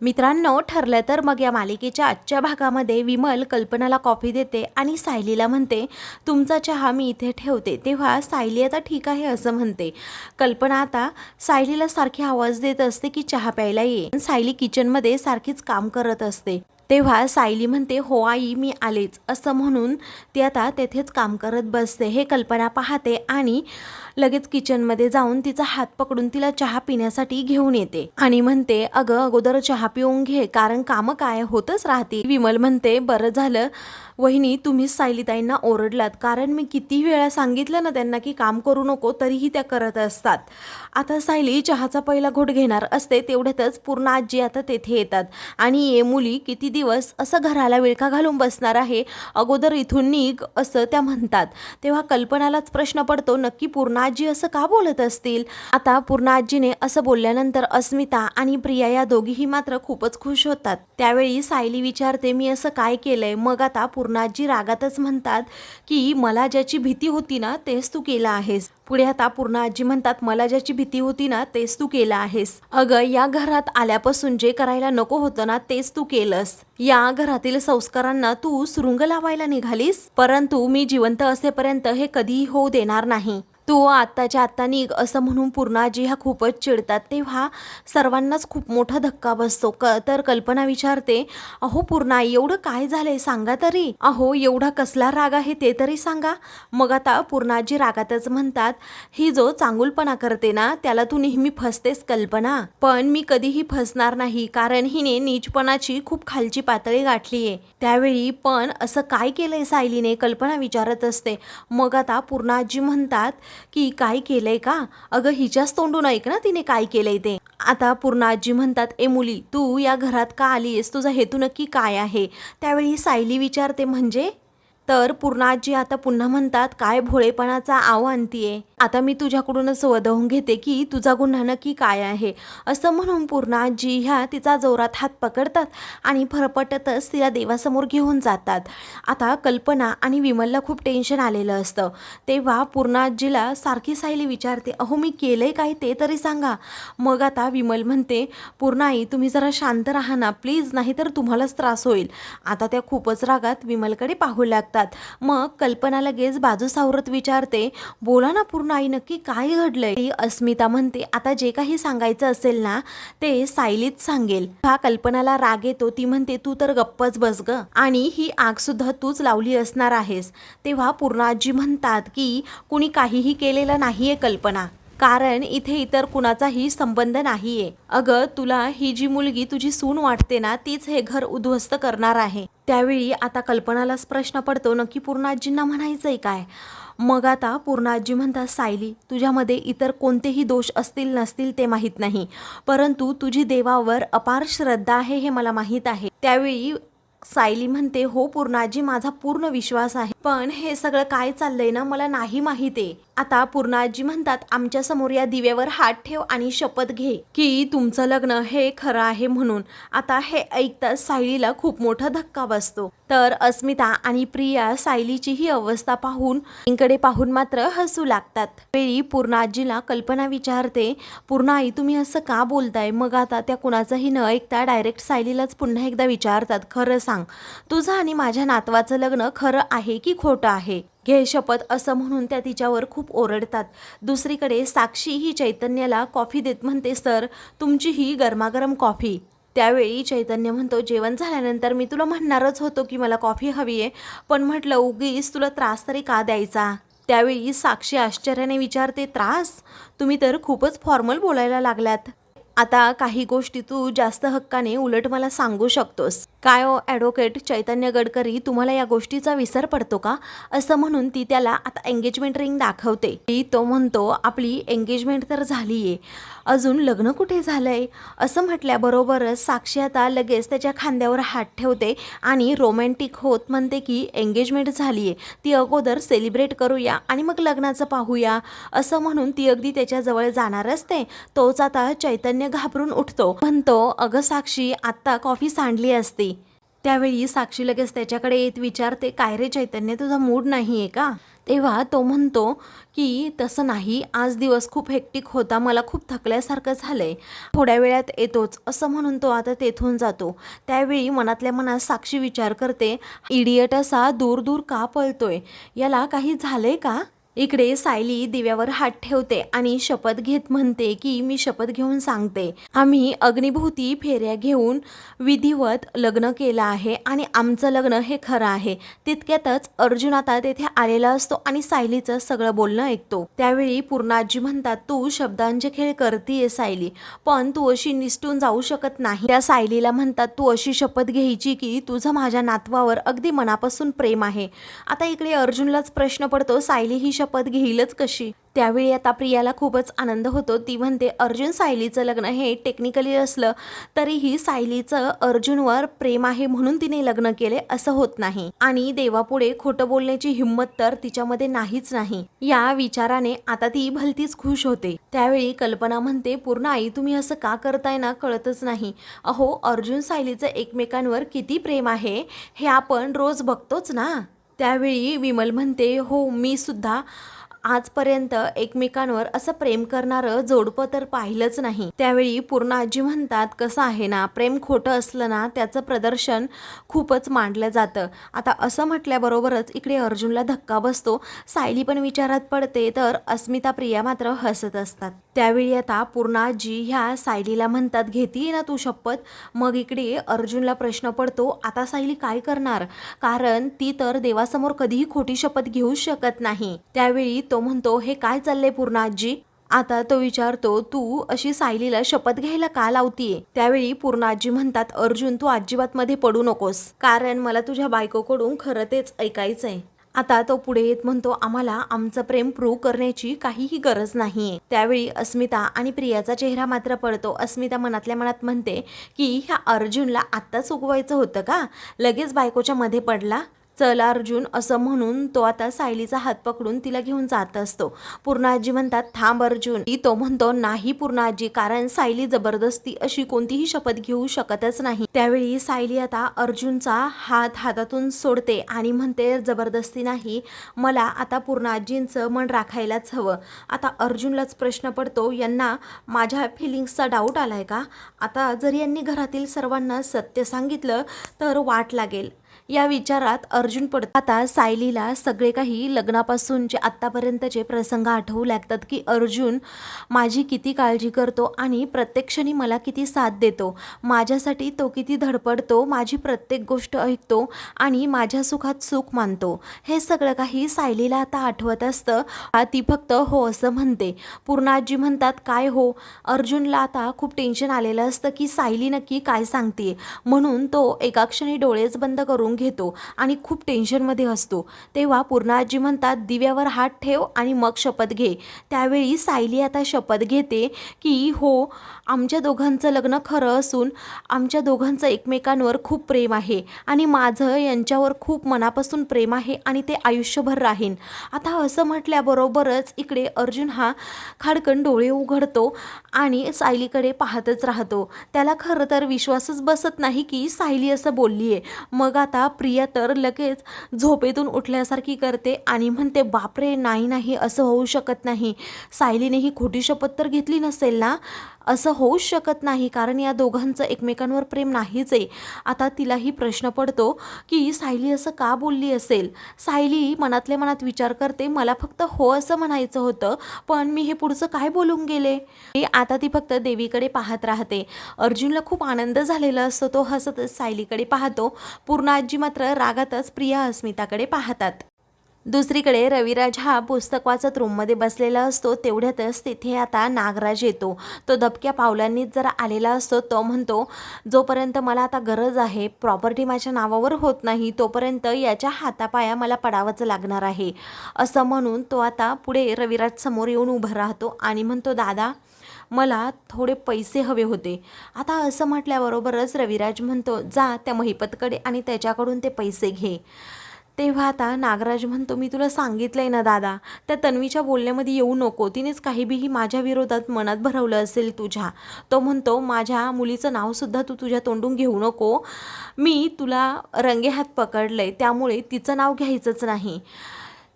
मित्रांनो ठरलं तर मग या मालिकेच्या आजच्या भागामध्ये विमल कल्पनाला कॉफी देते आणि सायलीला म्हणते तुमचा चहा मी इथे ठेवते. तेव्हा सायली आता ठीक आहे असं म्हणते. कल्पना आता सायलीला सारखी आवाज देत असते की चहा प्यायला ये सायली किचनमध्ये सारखीच काम करत असते. तेव्हा सायली म्हणते हो आई मी आलेच. असं म्हणून ती आता तेथेच काम करत बसते. हे कल्पना पाहते आणि लगेच किचनमध्ये जाऊन तिचा हात पकडून तिला चहा पिण्यासाठी घेऊन येते आणि म्हणते अगं अगोदर चहा पिऊन घे कारण कामं काय होतच राहते विमल म्हणते बरं झालं वहिनी तुम्हीच सायलीताईंना ओरडलात. कारण मी किती वेळा सांगितलं ना त्यांना की काम करू नको तरीही त्या करत असतात. आता सायली चहाचा पहिला घोट घेणार असते तेवढ्यातच पूर्ण आजी आता तेथे येतात. आणि ये मुली किती दिवस असं घराला विळखा घालून बसणार आहे? अगोदर इथून निघ असं त्या म्हणतात. तेव्हा कल्पनालाच प्रश्न पडतो नक्की पूर्ण आजी असं का बोलत असतील? आता पूर्ण आजीने असं बोलल्यानंतर अस्मिता आणि प्रिया या दोघीही मात्र खूपच खुश होतात. त्यावेळी सायली विचारते मी असं काय केलंय? मग आता पूर्णाजी रागातच म्हणतात की मला ज्याची भीती होती ना तेच तू केलं आहेस. पुढे आता पूर्ण आजी म्हणतात मला ज्याची भीती होती ना तेच तू केलं आहेस. अगं या घरात आल्यापासून जे करायला नको होतं ना तेच तू केलंस. या घरातील संस्कारांना तू सुरुंग लावायला निघालीस? परंतु मी जिवंत असेपर्यंत हे कधीही होऊ देणार नाही. तू आत्ताच्या आत्ता निघ असं म्हणून पूर्णाजी ह्या खूपच चिडतात. तेव्हा सर्वांनाच खूप मोठा धक्का बसतो. क तर कल्पना विचारते अहो पूर्णा एवढं काय झालंय? सांगा तरी. अहो एवढा कसला राग आहे ते तरी सांगा. मग आता पूर्णाजी रागातच म्हणतात ही जो चांगुलपणा करते ना त्याला तू नेहमी फसतेस कल्पना. पण मी कधीही फसणार नाही कारण हिने नीचपणाची खूप खालची पातळी गाठली आहे. त्यावेळी पण असं काय केलंय सायलीने? कल्पना विचारत असते. मग आता पूर्णाजी म्हणतात की काय केलंय का? अगं हिच्याच तोंडून ऐक ना तिने काय केलंय ते. आता पूर्ण आजी म्हणतात ए मुली तू या घरात का आली आहेस तुझा हेतू नक्की काय आहे? त्यावेळी सायली विचारते म्हणजे? तर पूर्ण आजी आता पुन्हा म्हणतात काय भोळेपणाचा आव आणतीये. आता मी तुझ्याकडूनच वदवून घेते की तुझा गुन्हा नक्की काय आहे? असं म्हणून पूर्ण आजी ह्या तिचा जोरात हात पकडतात आणि फरफटतच तिला देवासमोर घेऊन जातात. आता कल्पना आणि विमलला खूप टेन्शन आलेलं असतं. तेव्हा पूर्ण आजीला सारखी सायली विचारते अहो मी केलंय काय ते तरी सांगा. मग आता विमल म्हणते पूर्ण आई तुम्ही जरा शांत राहा ना प्लीज नाहीतर तुम्हालाच त्रास होईल. आता त्या खूपच रागात विमलकडे पाहू लागतात. मग कल्पना लगेच बाजू सावरत विचारते बोला ना पूर्ण नाही नक्की काय घडलंय? ती अस्मिता म्हणते आता जे काही सांगायचं असेल ना ते सायलीच सांगेल. हा कल्पनाला राग येतो. ती म्हणते तू तर गप्पच बस ग. आणि ही आग सुद्धा तूच लावली असणार आहेस. तेव्हा पूर्णाजी म्हणतात की कुणी काहीही केलेलं नाहीये कल्पना. कारण इथे इतर कुणाचाही संबंध नाहीये. अगं तुला ही जी मुलगी तुझी सून वाटते ना तीच हे घर उद्ध्वस्त करणार आहे. त्यावेळी आता कल्पनालाच प्रश्न पडतो नक्की पूर्णाजींना म्हणायचंय काय? मग आता पूर्णाजी म्हणतात सायली तुझ्यामध्ये इतर कोणतेही दोष असतील नसतील ते माहीत नाही. परंतु तुझी देवावर अपार श्रद्धा आहे हे मला माहीत आहे. त्यावेळी सायली म्हणते हो पूर्णाजी माझा पूर्ण विश्वास आहे. पण हे सगळं काय चाललंय ना मला नाही माहिती आहे. आता पूर्णाजी म्हणतात आमच्यासमोर या दिव्यावर हात ठेव आणि शपथ घे की तुमचं लग्न हे खरं आहे म्हणून. आता हे ऐकताच सायलीला खूप मोठा धक्का बसतो. तर अस्मिता आणि प्रिया सायलीची ही अवस्था पाहून इकडे पाहून मात्र हसू लागतात. वेळी पूर्णाजीला कल्पना विचारते पूर्ण आई तुम्ही असं का बोलताय? मग आता त्या कुणाचंही न ऐकता डायरेक्ट सायलीलाच पुन्हा एकदा विचारतात खरं सांग. तुझं आणि माझ्या नातवाचं लग्न खरं आहे की खोटं आहे? घे शपथ असं म्हणून त्या तिच्यावर खूप ओरडतात. दुसरीकडे साक्षी ही चैतन्याला कॉफी देत म्हणते सर तुमची ही गरमागरम कॉफी. त्यावेळी चैतन्य म्हणतो जेवण झाल्यानंतर मी तुला म्हणणारच होतो की मला कॉफी हवी आहे पण म्हटलं उगीच तुला त्रास तरी का द्यायचा? त्यावेळी साक्षी आश्चर्याने विचारते त्रास? तुम्ही तर खूपच फॉर्मल बोलायला लागल्यात आता काही गोष्टी तू जास्त हक्काने उलट मला सांगू शकतोस. काय ओ ॲडव्होकेट चैतन्य गडकरी तुम्हाला या गोष्टीचा विसर पडतो का? असं म्हणून ती त्याला आता एंगेजमेंट रिंग दाखवते. ती तो म्हणतो आपली एंगेजमेंट तर झाली आहे अजून लग्न कुठे झालं आहे असं म्हटल्याबरोबरच साक्षी आता लगेच त्याच्या खांद्यावर हात ठेवते आणि रोमॅन्टिक होत म्हणते की एंगेजमेंट झाली आहे ती अगोदर सेलिब्रेट करूया आणि मग लग्नाचं पाहूया. असं म्हणून ती अगदी त्याच्याजवळ जाणार असते. तोच आता चैतन्य घाबरून उठतो. म्हणतो अगं साक्षी आत्ता कॉफी सांडली असते. त्यावेळी साक्षी लगेच त्याच्याकडे येत विचारते काय रे चैतन्य तुझा मूड नाही आहे का? तेव्हा तो म्हणतो की तसं नाही आज दिवस खूप हेक्टिक होता मला खूप थकल्यासारखं झालं आहे थोड्या वेळात येतोच. असं म्हणून तो आता तेथून जातो. त्यावेळी मनातल्या मनात साक्षी विचार करते इडियट असा दूर दूर का पळतोय? याला काही झालंय का? इकडे सायली दिव्यावर हात ठेवते आणि शपथ घेत म्हणते की मी शपथ घेऊन सांगते. आम्ही अग्निभोवती फेऱ्या घेऊन विधिवत लग्न केलं आहे आणि आमचं लग्न हे खरं आहे. तितक्यातच अर्जुन आता तेथे आलेला असतो आणि सायलीचं सगळं बोलणं ऐकतो. त्यावेळी पूर्णाजी म्हणतात तू शब्दांचे खेळ करतीये सायली पण तू अशी निसटून जाऊ शकत नाही. त्या सायलीला म्हणतात तू अशी शपथ घ्यायची की तुझं माझ्या नातवावर अगदी मनापासून प्रेम आहे. आता इकडे अर्जुनलाच प्रश्न पडतो सायली ही शपथ घेईलच कशी? त्यावेळी आता प्रियाला खूपच आनंद होतो. ती म्हणते अर्जुन सायलीचं लग्न हे टेक्निकली असलं तरीही सायलीचं अर्जुनवर प्रेम आहे म्हणून तिने लग्न केले असं होत नाही. आणि देवापुढे खोटं बोलण्याची हिंमत तर तिच्यामध्ये नाहीच नाही. या विचाराने आता ती भलतीच खुश होते. त्यावेळी कल्पना म्हणते पूर्ण आई तुम्ही असं का करताय ना? कळतच नाही. अहो अर्जुन सायलीचं एकमेकांवर किती प्रेम आहे हे आपण रोज बघतोच ना. त्यावेळी विमल म्हणते हो मी सुद्धा आजपर्यंत एकमेकांवर असं प्रेम करणारं जोडपं तर पाहिलंच नाही. त्यावेळी पूर्ण आजी म्हणतात कसं आहे ना प्रेम खोटं असलं ना त्याचं प्रदर्शन खूपच मांडलं जातं. आता असं म्हटल्याबरोबरच इकडे अर्जुनला धक्का बसतो. सायली पण विचारात पडते तर अस्मिता प्रिया मात्र हसत असतात. त्यावेळी आता पूर्णाजी ह्या सायलीला म्हणतात घेतीये ना तू शपथ. मग इकडे अर्जुनला प्रश्न पडतो आता सायली काय करणार? कारण ती तर देवासमोर कधीही खोटी शपथ घेऊ शकत नाही. त्यावेळी तो म्हणतो हे काय चाललंय पूर्णाजी आता तो विचारतो तू अशी सायलीला शपथ घ्यायला का लावतीये? त्यावेळी पूर्णाजी म्हणतात अर्जुन तू अजिबात मध्ये पडू नकोस. कारण मला तुझ्या बायकोकडून खरं तेच ऐकायचंय. आता तो पुढे येत म्हणतो आम्हाला आमचं प्रेम प्रूव्ह करण्याची काहीही गरज नाहीये. त्यावेळी अस्मिता आणि प्रियाचा चेहरा मात्र पडतो. अस्मिता मनातल्या मनात म्हणते की ह्या अर्जुनला आत्ताच उगवायचं होतं का? लगेच बायकोच्या मध्ये पडला? चल अर्जुन असं म्हणून तो आता सायलीचा हात पकडून तिला घेऊन जात असतो. पूर्णाजी म्हणतात थांब अर्जुन. तो म्हणतो नाही पूर्णाजी कारण सायली जबरदस्ती अशी कोणतीही शपथ घेऊ शकतच नाही. त्यावेळी सायली आता अर्जुनचा हात हातातून सोडते आणि म्हणते जबरदस्ती नाही मला आता पूर्णाजींचं मन राखायलाच हवं. आता अर्जुनलाच प्रश्न पडतो यांना माझ्या फिलिंग्सचा डाऊट आलाय का? आता जर यांनी घरातील सर्वांना सत्य सांगितलं तर वाट लागेल. या विचारात अर्जुन पडत आता सायलीला सगळे काही लग्नापासूनचे आत्तापर्यंतचे प्रसंग आठवू लागतात की अर्जुन माझी किती काळजी करतो आणि प्रत्येक क्षणी मला किती साथ देतो. माझ्यासाठी तो किती धडपडतो माझी प्रत्येक गोष्ट ऐकतो आणि माझ्या सुखात सुख मानतो. हे सगळं काही सायलीला आता आठवत असतं. ती फक्त हो असं म्हणते. पूर्णाजी म्हणतात काय हो? अर्जुनला आता खूप टेन्शन आलेलं असतं की सायली नक्की काय सांगते म्हणून तो एका क्षणी डोळेच बंद करून घेतो आणि खूप टेन्शनमध्ये असतो. तेव्हा पूर्णाजी म्हणतात दिव्यावर हात ठेव आणि मग शपथ घे. त्यावेळी सायली आता शपथ घेते की हो आमच्या दोघांचं लग्न खरं असून आमच्या दोघांचं एकमेकांवर खूप प्रेम आहे आणि माझं यांच्यावर खूप मनापासून प्रेम आहे आणि ते आयुष्यभर राहीन. आता असं म्हटल्याबरोबरच इकडे अर्जुन हा खाडकन डोळे उघडतो आणि सायलीकडे पाहतच राहतो. त्याला खरं तर विश्वासच बसत नाही की सायली असं बोलली आहे मग आता प्रिया तर लगेच झोपेतून उठल्यासारखी करते आणि म्हणते बापरे नाही नाही असं होऊ शकत नाही. सायलीने ही खोटी शपथ तर घेतली नसेल ना? असं होऊच शकत नाही कारण या दोघांचं एकमेकांवर प्रेम नाहीच आहे. आता तिलाही प्रश्न पडतो की सायली असं का बोलली असेल? सायली मनातल्या मनात विचार करते मला फक्त हो असं म्हणायचं होतं पण मी हे पुढचं काय बोलून गेले? हे आता ती फक्त देवीकडे पाहत राहते. अर्जुनला खूप आनंद झालेला असतो तो हसत सायलीकडे पाहतो. पूर्ण आजी मात्र रागातच प्रिया अस्मिताकडे पाहतात. दुसरीकडे रविराज हा पुस्तक वाचत रूममध्ये बसलेला असतो तेवढ्यातच तिथे आता नागराज येतो. तो धबक्या पावलांनीच जर आलेला असतो तो म्हणतो जोपर्यंत मला आता गरज आहे प्रॉपर्टी माझ्या नावावर होत नाही तोपर्यंत याच्या हातापाया मला पडावंच लागणार आहे. असं म्हणून तो आता पुढे रविराज समोर येऊन उभा राहतो आणि म्हणतो दादा मला थोडे पैसे हवे होते. आता असं म्हटल्याबरोबरच रविराज म्हणतो जा त्या महिपतकडे आणि त्याच्याकडून ते पैसे घे. तेव्हा आता नागराज म्हणतो मी तुला सांगितलं आहे ना दादा त्या तन्वीच्या बोलण्यामध्ये येऊ नको. तिनेच काही बीही माझ्या विरोधात मनात भरवलं असेल तुझ्या. तो म्हणतो माझ्या मुलीचं नावसुद्धा तू तुझ्या तोंडून घेऊ नको. मी तुला रंगेहात आहे त्यामुळे तिचं नाव घ्यायचंच नाही.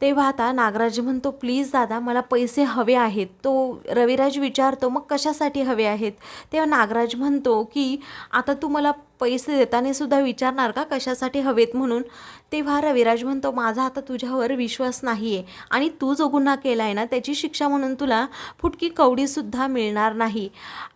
तेव्हा आता नागराज म्हणतो प्लीज दादा मला पैसे हवे आहेत. तो रविराज विचारतो मग कशासाठी हवे आहेत? तेव्हा नागराज म्हणतो की आता तू मला पैसे देताना सुद्धा विचारणार का कशासाठी हवेत म्हणून? तेव्हा रविराज म्हणतो माझा आता तुझ्यावर विश्वास नाही आहे आणि तू जो गुन्हा केला आहे ना त्याची शिक्षा म्हणून तुला फुटकी कवडीसुद्धा मिळणार नाही.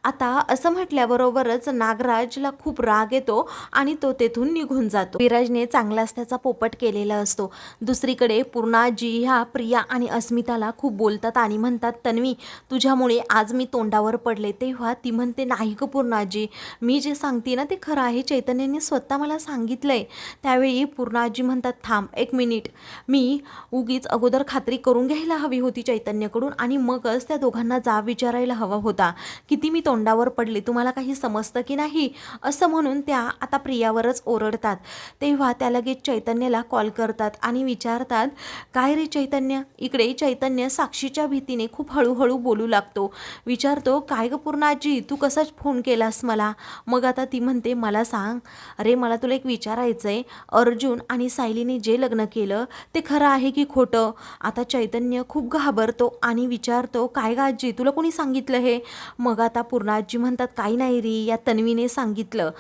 आता असं म्हटल्याबरोबरच नागराजला खूप राग येतो आणि तो तेथून निघून जातो. विराजने चांगलाच त्याचा पोपट केलेला असतो. दुसरीकडे पूर्णाजी ह्या प्रिया आणि अस्मिताला खूप बोलतात आणि म्हणतात तन्वी तुझ्यामुळे आज मी तोंडावर पडले. तेव्हा ती म्हणते नाही ग पूर्णाजी मी जे सांगते ना ते खरं आहे. चैतन्याने स्वतः मला सांगितलंय. त्यावेळी पूर्णाजी म्हणतात थांब एक मिनिट. मी उगीच अगोदर खात्री करून घ्यायला हवी होती चैतन्यकडून आणि मगच त्या दोघांना जाब विचारायला हवा होता. किती मी तोंडावर पडले तुम्हाला काही समजतं की नाही? असं म्हणून त्या आता प्रियावरच ओरडतात. तेव्हा त्या लगेच चैतन्याला कॉल करतात आणि विचारतात काय रे चैतन्य? इकडे चैतन्य साक्षीच्या भीतीने खूप हळूहळू बोलू लागतो. विचारतो काय ग पूर्णाजी तू कसाच फोन केलास मला? मग आता ती म्हणते मला सांग. अरे मला तुला एक विचारायचं आहे अर्जुन आणि सायलीने जे लग्न केलं ते खरं आहे की खोटं? आता चैतन्य खूप घाबरतो आणि विचारतो काय गाजी तुला कोणी सांगितलं हे? मग आता पूर्णाजी म्हणतात काही नाही री या तन्वीने सांगितलं.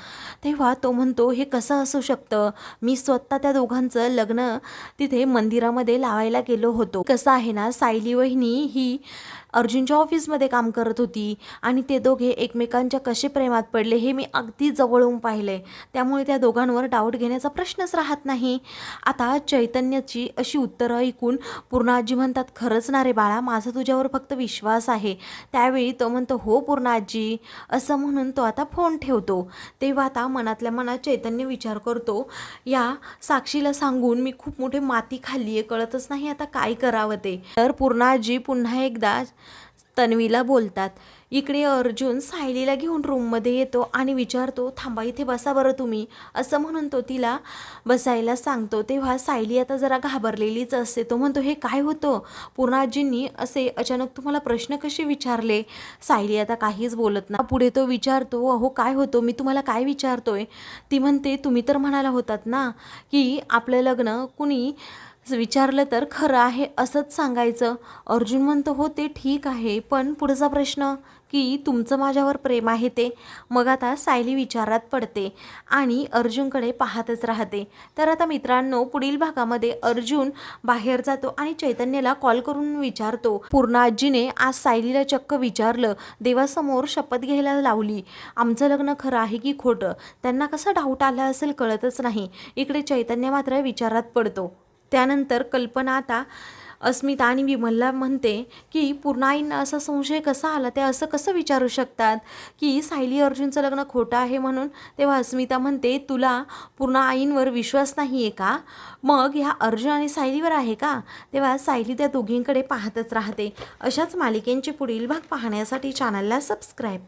तेव्हा तो म्हणतो हे कसं असू शकतं? मी स्वतः त्या दोघांचं लग्न तिथे मंदिरामध्ये लावायला गेलो होतो. कसं आहे ना सायली वहिनी ही अर्जुनच्या ऑफिसमध्ये काम करत होती आणि ते दोघे एकमेकांच्या कसे प्रेमात पडले हे मी अगदी जवळून पाहिले. त्यामुळे त्या दोघांवर डाऊट घेण्याचा प्रश्नच राहत नाही. आता चैतन्याची अशी उत्तरं ऐकून पूर्णाजी म्हणतात खरंच ना रे बाळा माझा तुझ्यावर फक्त विश्वास आहे. त्यावेळी तो म्हणतो हो पूर्णाजी असं म्हणून तो आता फोन ठेवतो. तेव्हा आता मनातल्या मनात चैतन्य विचार करतो या साक्षीला सांगून मी खूप मोठी माती खाल्ली आहे कळतच नाही आता काय करावं ते. तर पूर्णाजी पुन्हा एकदा तन्वीला बोलतात इकडे अर्जुन सायलीला घेऊन रूममध्ये येतो आणि विचारतो थांबा इथे बसा बरं तुम्ही. असं म्हणून तो तिला बसायला सांगतो. तेव्हा सायली आता जरा घाबरलेलीच असते. तो म्हणतो हे काय होतं? पूर्णाजींनी असे अचानक तुम्हाला प्रश्न कसे विचारले? सायली आता काहीच बोलत ना पुढे तो विचारतो अहो काय होतो? मी तुम्हाला काय विचारतोय? ती म्हणते तुम्ही तर म्हणाला होतात ना की आपलं लग्न कुणी विचारलं तर खरं आहे असंच सांगायचं. अर्जुन म्हणतो हो ते ठीक आहे पण पुढचा प्रश्न की तुमचं माझ्यावर प्रेम आहे ते. मग आता सायली विचारात पडते आणि अर्जुनकडे पाहतच राहते. तर आता मित्रांनो पुढील भागामध्ये अर्जुन बाहेर जातो आणि चैतन्याला कॉल करून विचारतो. पूर्ण आजीने आज सायलीला चक्क विचारलं देवासमोर शपथ घ्यायला लावली. आमचं लग्न खरं आहे की खोटं? त्यांना कसा डाऊट आला असेल कळतच नाही. इकडे चैतन्य मात्र विचारात पडतो. त्यानंतर कल्पना आता अस्मिता आणि विमलला म्हणते की पूर्णाईंना असा संशय कसा आला? ते असं कसं विचारू शकतात? की सायली अर्जुनचं लग्न खोटं आहे म्हणून तेव्हा अस्मिता म्हणते तुला पूर्ण आईंवर विश्वास नाही आहे का? मग ह्या अर्जुन आणि सायलीवर आहे का? तेव्हा सायली त्या दोघींकडे पाहतच राहते. अशाच मालिकेंचे पुढील भाग पाहण्यासाठी चॅनलला सबस्क्राईब